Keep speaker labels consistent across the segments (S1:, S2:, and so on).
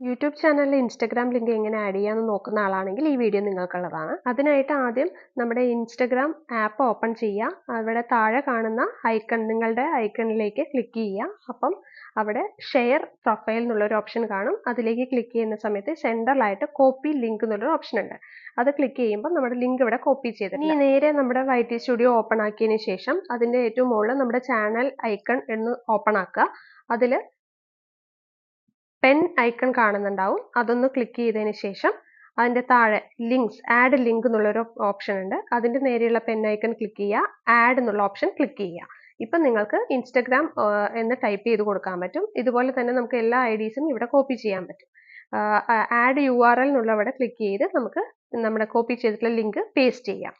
S1: YouTube ചാനലിൽ Instagram link എങ്ങനെ add ചെയ്യാമെന്ന് നോക്കുന്ന ആളാണെങ്കിൽ ഈ വീഡിയോ നിങ്ങൾക്കുള്ളതാണ്. അതിനായിട്ട് ആദ്യം നമ്മുടെ ഇൻസ്റ്റഗ്രാം ആപ്പ് ഓപ്പൺ ചെയ്യുക. അവിടെ താഴെ കാണുന്ന ഐക്കൺ നിങ്ങളുടെ ഐക്കണിലേക്ക് ക്ലിക്ക് ചെയ്യുക. അപ്പം അവിടെ ഷെയർ പ്രൊഫൈൽ എന്നുള്ളൊരു ഓപ്ഷൻ കാണും. അതിലേക്ക് ക്ലിക്ക് ചെയ്യുന്ന സമയത്ത് സെൻട്രലായിട്ട് കോപ്പി ലിങ്ക് എന്നുള്ളൊരു ഓപ്ഷൻ ഉണ്ട്. അത് ക്ലിക്ക് ചെയ്യുമ്പോൾ നമ്മുടെ ലിങ്ക് ഇവിടെ കോപ്പി ചെയ്തിട്ട് ഇനി നേരെ നമ്മുടെ വൈറ്റി സ്റ്റുഡിയോ ഓപ്പൺ ആക്കിയതിന് ശേഷം അതിന്റെ ഏറ്റവും മുകളിൽ നമ്മുടെ ചാനൽ ഐക്കൺ എന്ന് ഓപ്പൺ ആക്കുക. അതിൽ പെൻ ഐക്കൺ കാണുന്നുണ്ടാവും. അതൊന്ന് ക്ലിക്ക് ചെയ്തതിന് ശേഷം അതിന്റെ താഴെ ലിങ്ക്സ് ആഡ് ലിങ്ക് എന്നുള്ളൊരു ഓപ്ഷൻ ഉണ്ട്. അതിന്റെ നേരെയുള്ള പെൻ ഐക്കൺ ക്ലിക്ക് ചെയ്യുക. ആഡ് എന്നുള്ള ഓപ്ഷൻ ക്ലിക്ക് ചെയ്യുക. ഇപ്പം നിങ്ങൾക്ക് ഇൻസ്റ്റഗ്രാം എന്ന് ടൈപ്പ് ചെയ്ത് കൊടുക്കാൻ പറ്റും. ഇതുപോലെ തന്നെ നമുക്ക് എല്ലാ ഐ ഡീസും ഇവിടെ കോപ്പി ചെയ്യാൻ പറ്റും. ആഡ് യു ആർ എൽ എന്നുള്ള അവിടെ ക്ലിക്ക് ചെയ്ത് നമുക്ക് നമ്മുടെ കോപ്പി ചെയ്തിട്ടുള്ള ലിങ്ക് പേസ്റ്റ് ചെയ്യാം.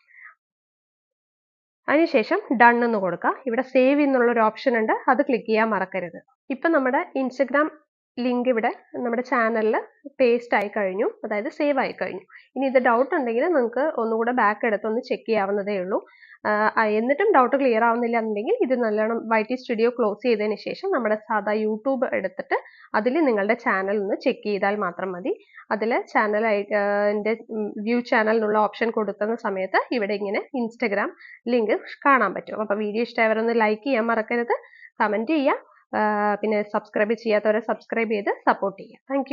S1: അതിനുശേഷം ഡൺ എന്ന് കൊടുക്കുക. ഇവിടെ സേവ് എന്നുള്ള ഒരു ഓപ്ഷൻ ഉണ്ട്. അത് ക്ലിക്ക് ചെയ്യാൻ മറക്കരുത്. ഇപ്പം നമ്മുടെ ഇൻസ്റ്റഗ്രാം ലിങ്ക് ഇവിടെ നമ്മുടെ ചാനലിൽ പേസ്റ്റ് ആയി കഴിഞ്ഞു. അതായത് സേവ് ആയി കഴിഞ്ഞു. ഇനി ഇത് ഡൗട്ട് ഉണ്ടെങ്കിൽ നിങ്ങൾക്ക് ഒന്നുകൂടെ ബാക്ക് എടുത്ത് ഒന്ന് ചെക്ക് ചെയ്യാവുന്നതേ ഉള്ളൂ. എന്നിട്ടും ഡൗട്ട് ക്ലിയർ ആവുന്നില്ല എന്നുണ്ടെങ്കിൽ ഇത് നല്ലോണം വൈറ്റി സ്റ്റുഡിയോ ക്ലോസ് ചെയ്തതിന് ശേഷം നമ്മുടെ സാധാ യൂട്യൂബ് എടുത്തിട്ട് അതിൽ നിങ്ങളുടെ ചാനൽ ഒന്ന് ചെക്ക് ചെയ്താൽ മാത്രം മതി. അതിൽ ചാനൽ എന്റെ വ്യൂ ചാനലിനുള്ള ഓപ്ഷൻ കൊടുക്കുന്ന സമയത്ത് ഇവിടെ ഇങ്ങനെ ഇൻസ്റ്റഗ്രാം ലിങ്ക് കാണാൻ പറ്റും. അപ്പോൾ വീഡിയോ ഇഷ്ടമായവരൊന്ന് ലൈക്ക് ചെയ്യാൻ മറക്കരുത്. കമന്റ് ചെയ്യുക. പിന്നെ സബ്സ്ക്രൈബ് ചെയ്യാത്തവരെ സബ്സ്ക്രൈബ് ചെയ്ത് സപ്പോർട്ട് ചെയ്യുക. താങ്ക്